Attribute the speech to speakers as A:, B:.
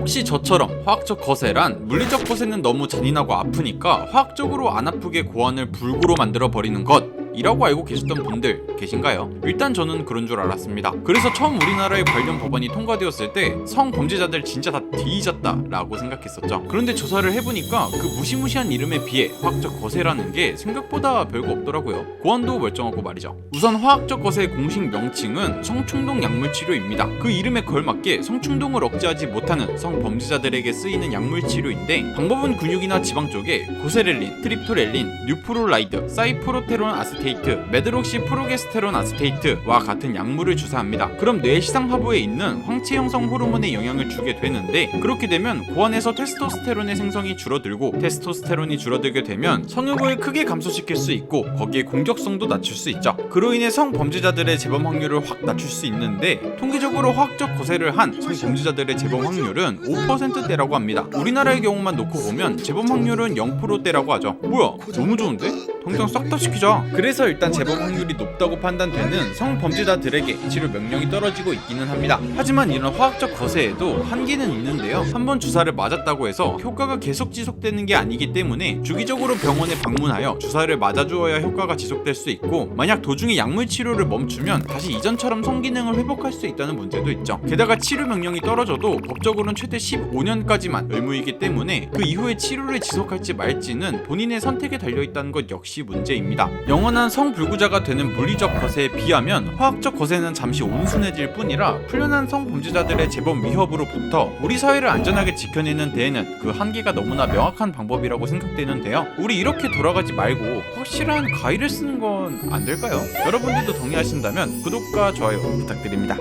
A: 혹시 저처럼 화학적 거세란 물리적 거세는 너무 잔인하고 아프니까 화학적으로 안 아프게 고안을 불구로 만들어 버리는 것 이라고 알고 계셨던 분들 계신가요? 일단 저는 그런 줄 알았습니다. 그래서 처음 우리나라의 관련 법안이 통과되었을 때 성범죄자들 진짜 다 뒤졌다 라고 생각했었죠. 그런데 조사를 해보니까 그 무시무시한 이름에 비해 화학적 거세라는 게 생각보다 별거 없더라고요. 고안도 멀쩡하고 말이죠. 우선 화학적 거세의 공식 명칭은 성충동 약물 치료입니다. 그 이름에 걸맞게 성충동을 억제하지 못하는 성범죄자들에게 쓰이는 약물 치료인데 방법은 근육이나 지방 쪽에 고세렐린, 트립토렐린, 뉴프롤라이드, 사이프로테론 아 스테이트, 메드록시 프로게스테론 아스테이트와 같은 약물을 주사합니다. 그럼 뇌 시상 하부에 있는 황체 형성 호르몬에 영향을 주게 되는데 그렇게 되면 고안에서 테스토스테론의 생성이 줄어들고 테스토스테론이 줄어들게 되면 성욕을 크게 감소시킬 수 있고 거기에 공격성도 낮출 수 있죠. 그로 인해 성범죄자들의 재범 확률을 확 낮출 수 있는데 통계적으로 화학적 거세를 한 성범죄자들의 재범 확률은 5%대라고 합니다. 우리나라의 경우만 놓고 보면 재범 확률은 0%대라고 하죠. 뭐야? 너무 좋은데? 당장 싹 다 시키자. 그래서 일단 재범 확률이 높다고 판단되는 성범죄자들에게 치료 명령이 떨어지고 있기는 합니다. 하지만 이런 화학적 거세에도 한계는 있는데요. 한번 주사를 맞았다고 해서 효과가 계속 지속되는 게 아니기 때문에 주기적으로 병원에 방문하여 주사를 맞아주어야 효과가 지속될 수 있고 만약 도중에 약물 치료를 멈추면 다시 이전처럼 성기능을 회복할 수 있다는 문제도 있죠. 게다가 치료 명령이 떨어져도 법적으로는 최대 15년까지만 의무이기 때문에 그 이후에 치료를 지속할지 말지는 본인의 선택에 달려 있다는 것 역시 문제입니다. 영원한 성불구자가 되는 물리적 거세에 비하면 화학적 거세는 잠시 온순해질 뿐이라 풀려난 성범죄자들의 재범 위협으로부터 우리 사회를 안전하게 지켜내는 데에는 그 한계가 너무나 명확한 방법이라고 생각되는데요. 우리 이렇게 돌아가지 말고 확실한 가위를 쓰는 건 안 될까요? 여러분들도 동의하신다면 구독과 좋아요 부탁드립니다.